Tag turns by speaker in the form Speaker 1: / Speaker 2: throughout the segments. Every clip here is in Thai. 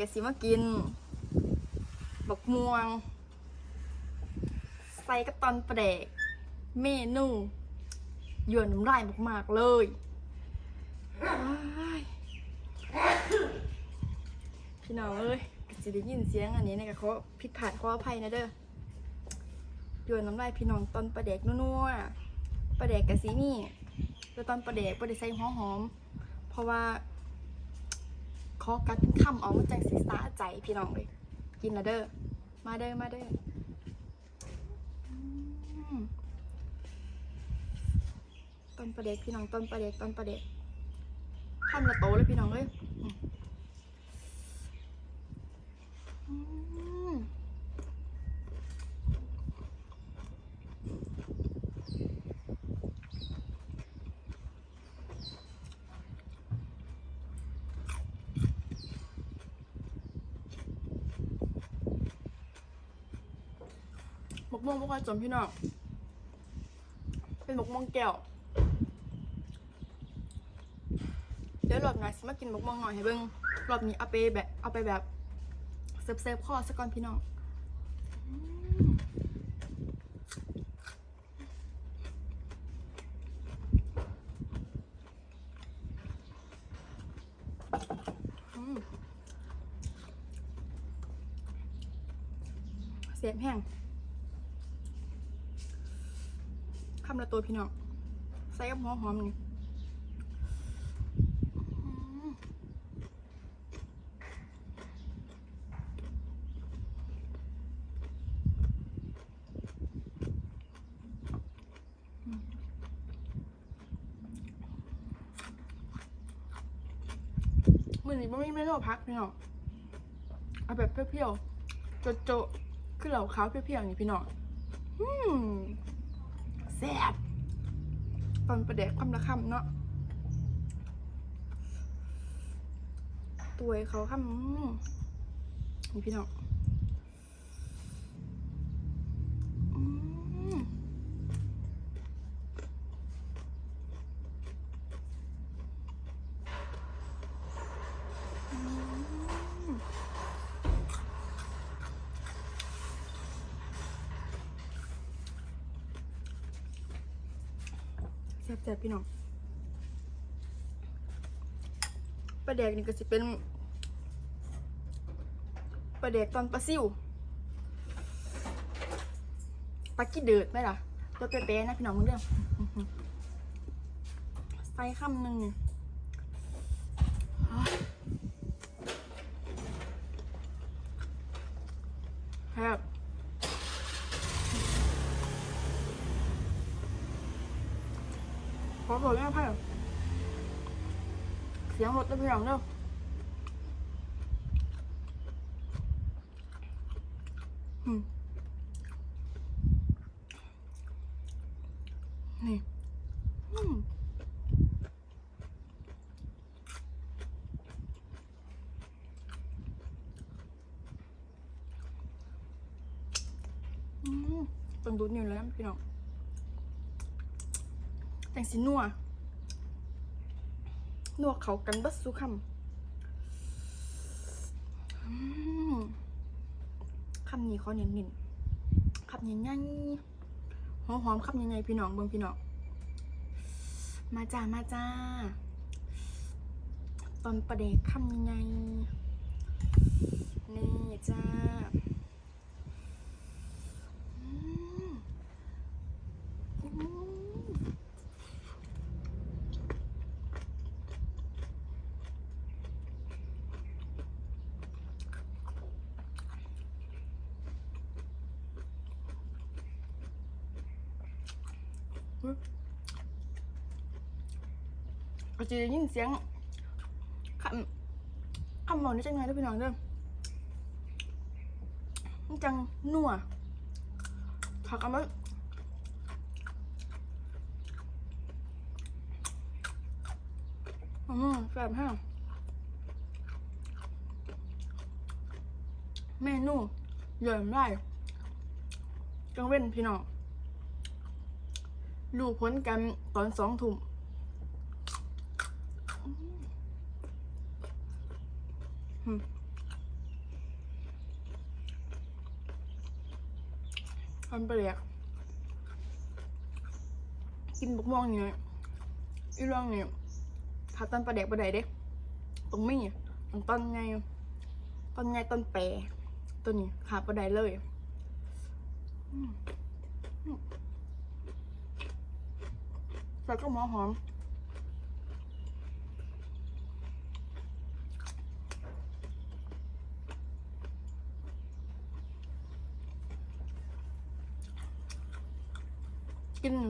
Speaker 1: ก็สิมากิน บักม่วง ใส่กับตอนประแดก เมนูหยวนน้ำลายมากๆเลยพี่น้องเอ้ยก็สิได้ยินเสียงอันนี้นะก็ขอผิดพลาดขออภัยนะเด้อหยวนน้ำลายพี่น้องตอนประแดกนัวๆประแดกกะสีนี่แล้วตอนประแดกประแดกใส่หัวหอม เพราะว่า ขอกัดเป็นคำออกมาจากศีรษะใจพี่น้องเลยกินละเด้อมาเด้อมาเด้อต้นประเด็กพี่น้องต้นประเด็กต้นประเด็กคำละโตเลยพี่น้องเลย ม่วงพวกเราจมพี่น้อง เป็นมกม่วงแก้ว เดี๋ยวรอบหน้าสิมากินมกม่วงหน่อยให้เบิ้งรอบนี้เอาไปแบบเอาไปแบบเซิร์ฟเซิร์ฟข้อสักก่อนพี่น้องอืมอืมเสียบแห้งคำละ ตัวพี่น้องใส่กับหัวหอมนี่มือนี้ไม่ไม่ต้องพักพี่น้องเอาแบบเปรี้ยวๆโจะๆคือเหล่าขาวเปรี้ยวๆอย่างนี่พี่น้องอืม แซ่บตอนประเด็กคำละคำเนาะตัวเขาคำนี่พี่น้อง แซ่บๆพี่น้องปลาแดกนี่ก็จะเป็นปลาแดกตอนปลาซิวปลากี้เดือดไหมล่ะ ตัวเป๊ะๆนะพี่น้องมึงเรื่องใส่คำหนึ่งนี่ครับ อบอกแล้วพ่อเสียงรถได้พี่น้องเด้ออืมนี่อืมต้องดูดนิ้วแล้วพี่น้อง แต่งสีนัวนวเขากันบัสสุคำคำนี้เขาเน้นๆคำใหญ่ๆหอมหอมคำใหญ่ๆพี่น้องเบิ่งพี่น้อง มาจ้ามาจ้า ตอนประเด็กคำใหญ่ๆนี่จ้าอืมอืม ก็จะได้ยินเสียงคำคำบอกนี่จังไงด้อพี่น้องเด้อมันจังนัวผักเอามาอืมแซ่บแห้งเมนูเยอะได้กังเว้นพี่น้องลูกพนกันตอนสองทุ่ม อันปรี้ยกินบกม่วงนี่อีร่องนี่ถ้าตอนประเด็กประเด็กเด็กตรงนี้ตอนไงต้นไงต้นแปรตัวนี้ขาประเด็กเลยแล้วก็หมอหอม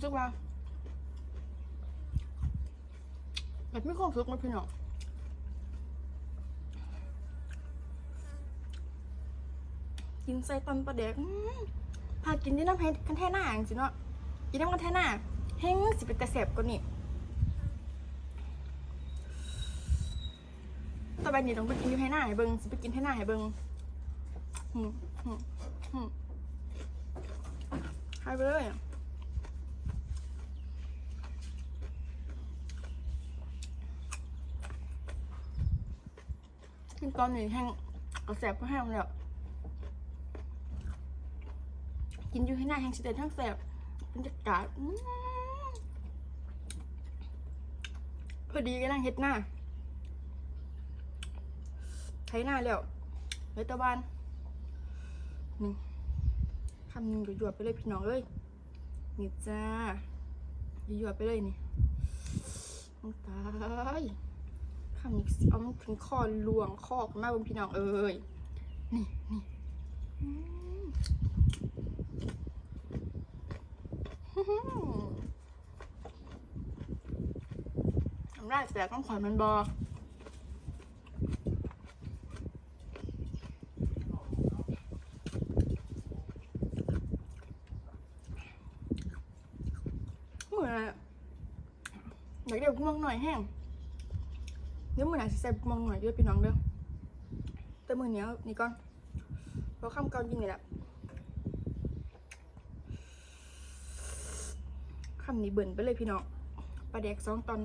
Speaker 1: รู้สึกว่าแบบไม่ความสุขไหมพี่น้องกินใส่ตอนปลาแดกพากินที่น้ำแพนกันแท่หน้าจริงๆเนาะกินน้ำกันแท่หน้าแห้งสิเป็นแต่แสบกว่านี่ต่อไปนี้ต้องไปกินอยู่ให้หน้าให้เบิงสิไปกินให้หน้าให้เบิงหืมหืมหืมหายไปเลยอะ กินตอนนี้แห้งเอาแสบก็แห้งแล้ว กินอยู่ให้หน้าแห้งสิเด็ดทั้งแสบบรรยากาศพอดีก็นั่งเฮ็ดหน้าใช้หน้าแล้วไว้ตะวันนี่คำหนึ่งหยวดไปเลยพี่น้องเอ้ยนี่จ้าหยวดไปเลยนี่น้องตาย คำนี้สิเอามันถึงคอลวงคอกันมากบนพี่น้องเอ้ยนี่นี่อืมน้ำลายแตกต้องขอยมันบอเหมือนอยากเดี๋ยวกุมองหน่อยแห้ง ดี๋ยวมือหนาสิใส่มองหน่อยเด้วยพี่น้องเด้อแต่มือเนี้ยนี่ก่อนเพราะข้ามเกายิงเลยแหละคำนี้เบิ่นไปเลยพี่น้องปลาแดกสองตอน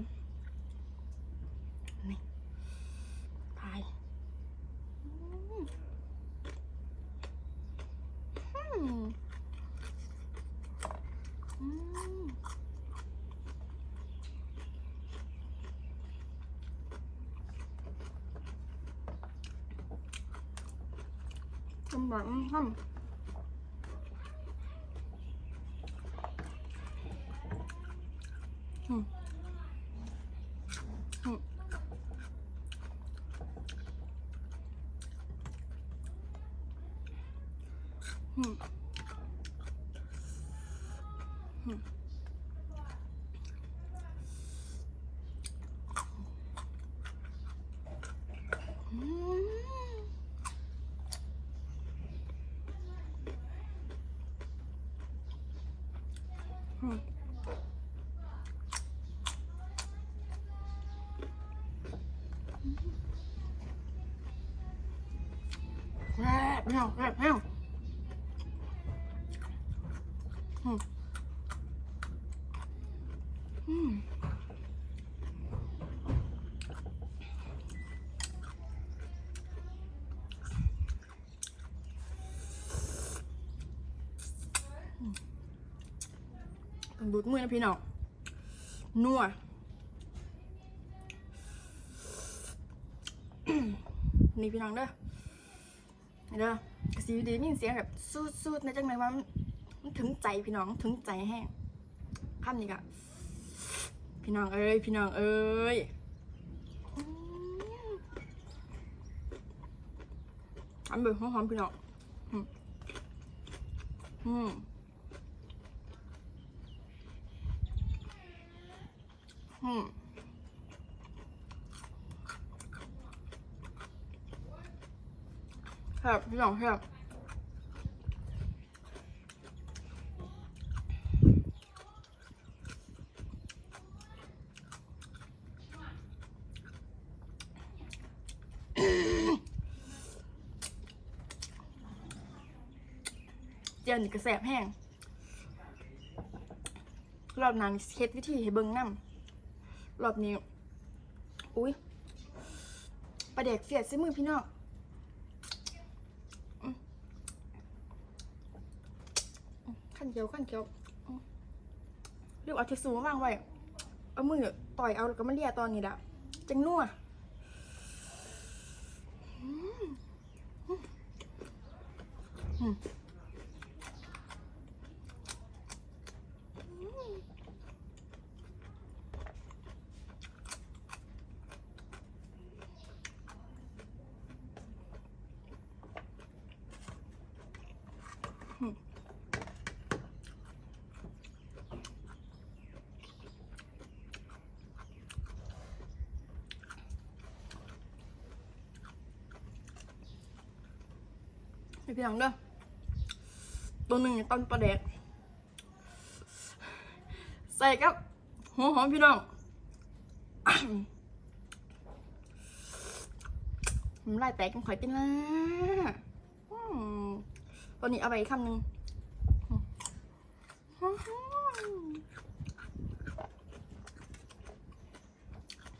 Speaker 1: นี่ทายอืมอืมอืม ทำแบบทำอืม อืมอืมอืมอืมแซ่บแม วแซ่บแมวอืมดูดมือนะพี่น้องนัวนี่พี่น้องเด้อ เด้อกระสีดีมีเสียงแบบสูดๆในะจังไหนว่ามันถึงใจพี่น้องถึงใจแห้งคำนี้ก็พี่น้องเอ้ยพี่น้องเอ้ยอันเบอร์หอมๆพี่น้องอืมอืม อืมครับพี่น้องครับเจียวนี่กระแสบแห้งรอบนั้นเฮ็ดวิธีให้เบิงนำรอบนี้ อุ้ยประเด็กเสียดใส่มือพี่น้องอืม เขียวขั้นเขียวเรียกเอาทิชชู่มาวางไว้ เอามือต่อยเอาแล้วก็มาเลียตอนนี้ละจังนัวอืมอืม พี่น้องเด้อตัวหนึ่งตอนปลาแดกใส่กับหัวหอมพี่น้องมันไล่แตกกันข่อยตินละตอนนี้เอาไปอีกคำหนึ่ง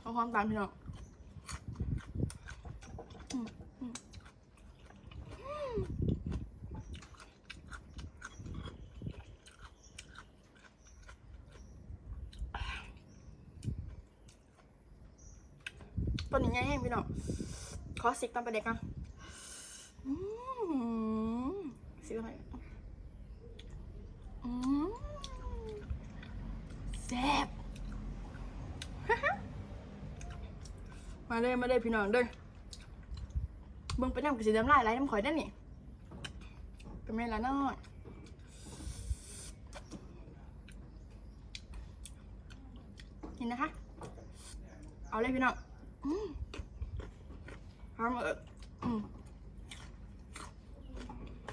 Speaker 1: เอาความตามพี่น้องอืมอืม ตัวนี้ง่ายแห้งพี่น้องขอสิกตอนไปเด็กกันอืมสิกอะไรอืมแซ่บมาเลยมาเลยพี่น้องเด้อเบิ่งไปน้ำกับสีดำลายไหลน้ำข่อยได้นี่เป็นไงล่ะน้อยนี่นะคะ เอาเลยพี่น้อง ทำเอออืม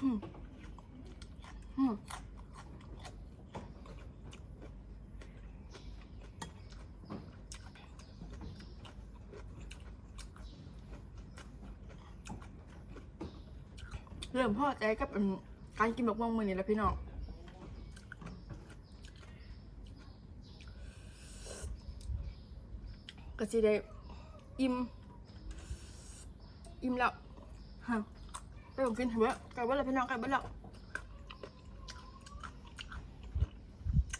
Speaker 1: อืมอืมเริ่มพอใจกับการกินแบบม่วงมือนี่แล้วพี่น้องก็สิได้ อิ่ม อิ่มแล้วฮะไปผมกินเถอะไก่บ้านเลยพี่น้องไก่บ้านแล้ว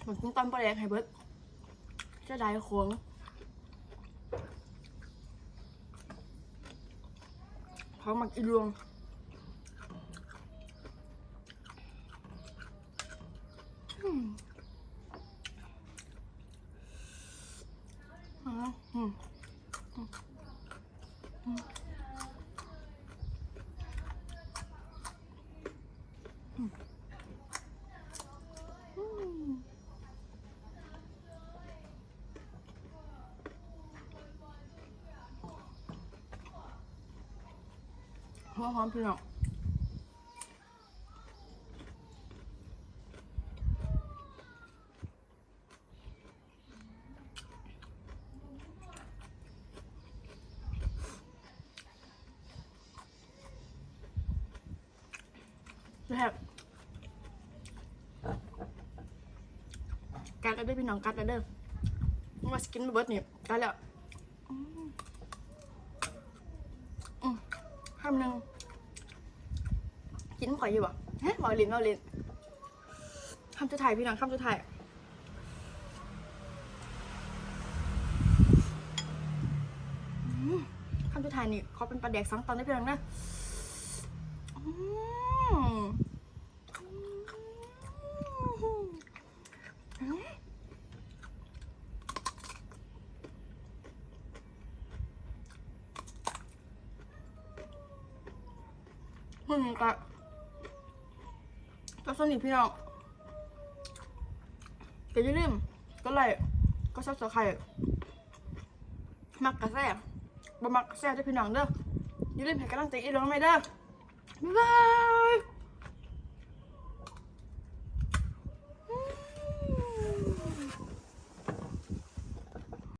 Speaker 1: ผมกินตอนปลาแดงให้เบิดจะได้ขวงเขามากินรวงอืมอ๋ออืม หอมหอมพี่น้องแซ่บกัดแล้วเด้พี่น้องกัดแล้วเด้อมาสกินมาเบิร์ดนี่กัดแล้วอืมอืมคำหนึ่ง กินข่อยอยู่บ่ฮะหมอลินหมอลินคำสุดท้ายพี่น้องคำสุดท้ายอืมคำสุดท้ายนี่เขาเป็นปลาแดกสองตอนได้พี่น้องนะอืมอืมมึงกะ ก็สนิทพี่น้องก็อย่าลืมก็ไลค์ก็ซับสไครต์มักกระแซ่บ่มักกระแซ่จะพี่น้องเด้ออย่าลืมให้กำลังใจอีกแล้วไหมเด้อบ๊ายบาย